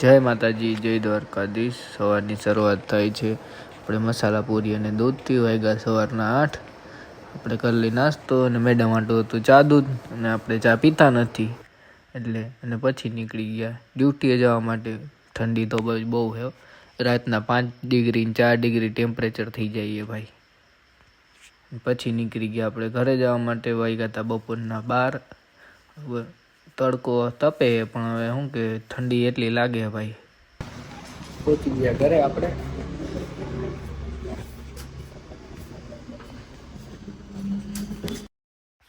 જય માતાજી, જય દ્વારકાધીશ. સવારની શરૂઆત થાય છે. આપણે મસાલા પૂરી અને દૂધથી વાગ્યા સવારના આઠ. આપણે કરલી નાસ્તો અને મેડમ આટલું હતું ચા દૂધ અને આપણે ચા પીતા નથી. એટલે અને પછી નીકળી ગયા. ડ્યુટીએ જવા માટે. ઠંડી તો બહુ છે રાતના પાંચ ડિગ્રી ચાર ડિગ્રી ટેમ્પરેચર થઈ જાય ભાઈ. પછી નીકળી ગયા. આપણે ઘરે જવા માટે વાગ્યા હતા બપોરના બાર. હવે તડકો તપે પણ હવે શું કે ઠંડી એટલી લાગે ભાઈ. પહોંચી ગયા ઘરે આપણે.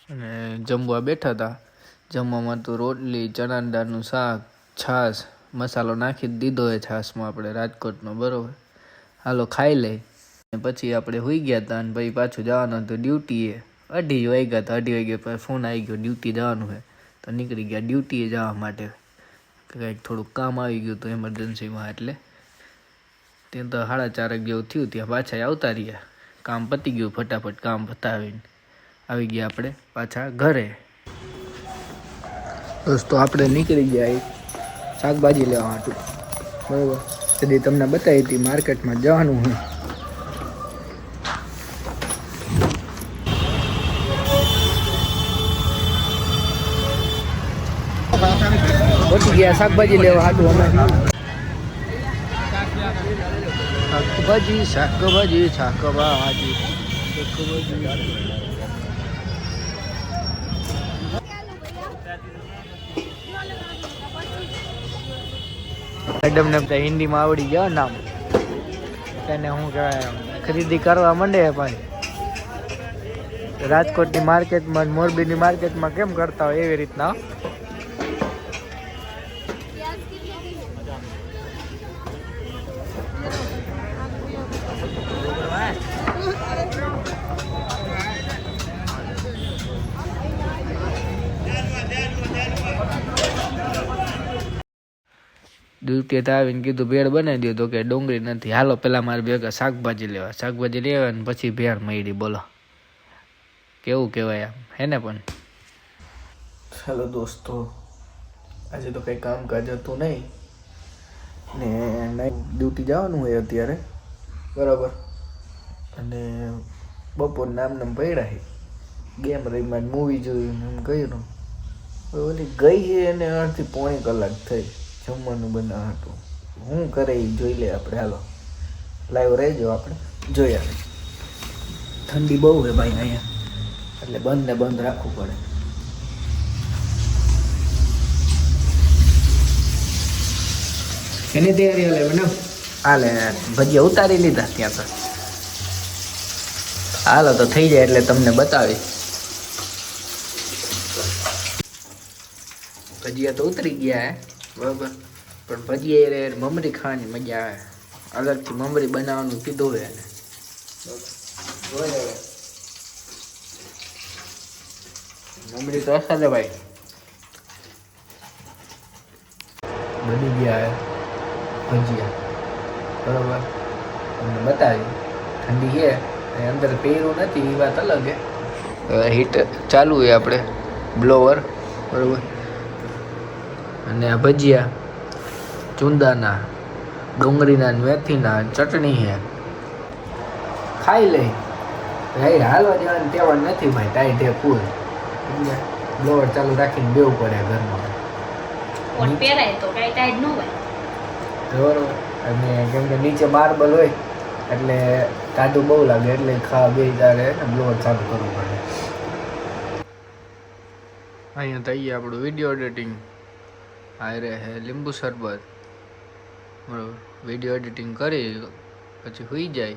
અને જમવા બેઠા હતા. જમવામાં તો રોટલી ચણા દાળનું શાક છાશ મસાલો નાખી જ દીધો એ છાશમાં આપણે રાજકોટનો બરોબર. હાલો ખાઈ લઈ. અને પછી આપણે હોઈ ગયા હતા અને ભાઈ પાછું જવાનું હતું ડ્યુટીએ. અઢી વાગ્યા હતા અઢી વાગ્યા પછી ફોન આવી ગયો ડ્યુટી જવાનું છે. તો નીકળી ગયા ડ્યુટીએ જવા માટે. કંઈક થોડુંક કામ આવી ગયું હતું એમરજન્સીમાં એટલે. ત્યાં તો સાડા ચારક જેવું થયું, ત્યાં પાછા આવતા રહ્યા. કામ પતી ગયું ફટાફટ કામ પતાવીને. આવી ગયા આપણે પાછા ઘરે. દોસ્તો આપણે નીકળી ગયા શાકભાજી લેવા હતું બરાબર. તેથી તમને બતાવી હતી, માર્કેટમાં જવાનું હોય. પહોંચી ગયા, શાકભાજી લેવા હાટું અમે. શાકભાજી શાકભાજી શાકભાજી. મેડમ ને બધા હિન્દીમાં આવડી ગયા નામ. તેને શું કહેવાય, ખરીદી કરવા માંડે ભાઈ રાજકોટની માર્કેટમાં મોરબીની માર્કેટમાં કેમ કરતા હોય એવી રીતના. ડ્યુટી આવીને કીધું, ભેળ બનાવી દો તો કે ડુંગળી નથી. હાલો, પેલા મારે ભેગા શાકભાજી લેવા. શાકભાજી લેવા ને પછી ભેળ મળી બોલો. કેવું કહેવાય આમ, હે ને પણ? ચાલો દોસ્તો, આજે તો કંઈ કામકાજ હતું નહીં. ને નાઈટ ડ્યુટી જવાનું હોય અત્યારે. બરાબર. અને બપોર નામ નામ પડ્યા છે. ગેમ રહીમાં મૂવી જોયું એમ કહ્યું ઓલી ગઈ છે એને અડધી પોણી કલાક થઈ. જમવાનું બનાવ હતું. હું કરે એ જોઈ લે આપણે હાલો. લાઈવ રહેજો આપણે. જોઈ આવે ઠંડી બહુ છે ભાઈ અહીંયા. એટલે બંધ ને બંધ રાખવું પડે. એની તૈયારી હાલે મેડમ હાલે ભજીયા ઉતારી લીધા ત્યાં તો. હાલો તો થઈ જાય એટલે તમને બતાવી ભજીયા તો ઉતરી ગયા હે? બરાબર? પણ ભજીયા રે મમરી ખાવાની મજા આવે. અલગથી મમરી બનાવવાનું કીધું હોય એને. મમરી તો અસલ હે ભાઈ. બની ગયા હે. ભજીયા. બરાબર? તમને બતાવી. ઠંડી છે. અને અંદર પહેર્યું નથી એ વાત અલગ છે હીટ ચાલુ છે આપણે. બ્લોવર બરાબર? અને આ ભજીયા ચુંદાના ડુંગળીના મેથીના ચટણી છે. ખાઈ લઈ ભાઈ હાલવા જવાની ટેવા નથી ભાઈ ટાઈટ ઢે એટલે બ્લોવર ચાલુ રાખીને બેવું પડે ઘરમાં. કોટ પહેરાય તો કાંઈ ટાઈટ ન હોય. બરોબર. અને કેમ કે નીચે માર્બલ હોય એટલે ટાઢું બહુ લાગે એટલે ખાવા બે તારે બ્લોવર ચાલુ કરવું પડે. અહીંયા થઈ આપણું વીડિયો એડિટિંગ હારે હે, લીંબુ શરબત. બરાબર. વીડિયો એડિટિંગ કરી, પછી સુઈ જાય.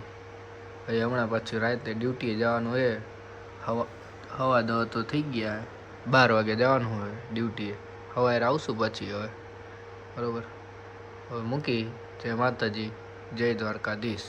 પછી હમણાં પાછું રાતે ડ્યુટીએ જવાનું હોય. હવા હવા દવા તો થઈ ગયા. બાર વાગે જવાનું હોય ડ્યુટીએ સવારે આવશું પછી હવે. બરાબર. હવે મૂકી. જય માતાજી. જય દ્વારકાધીશ.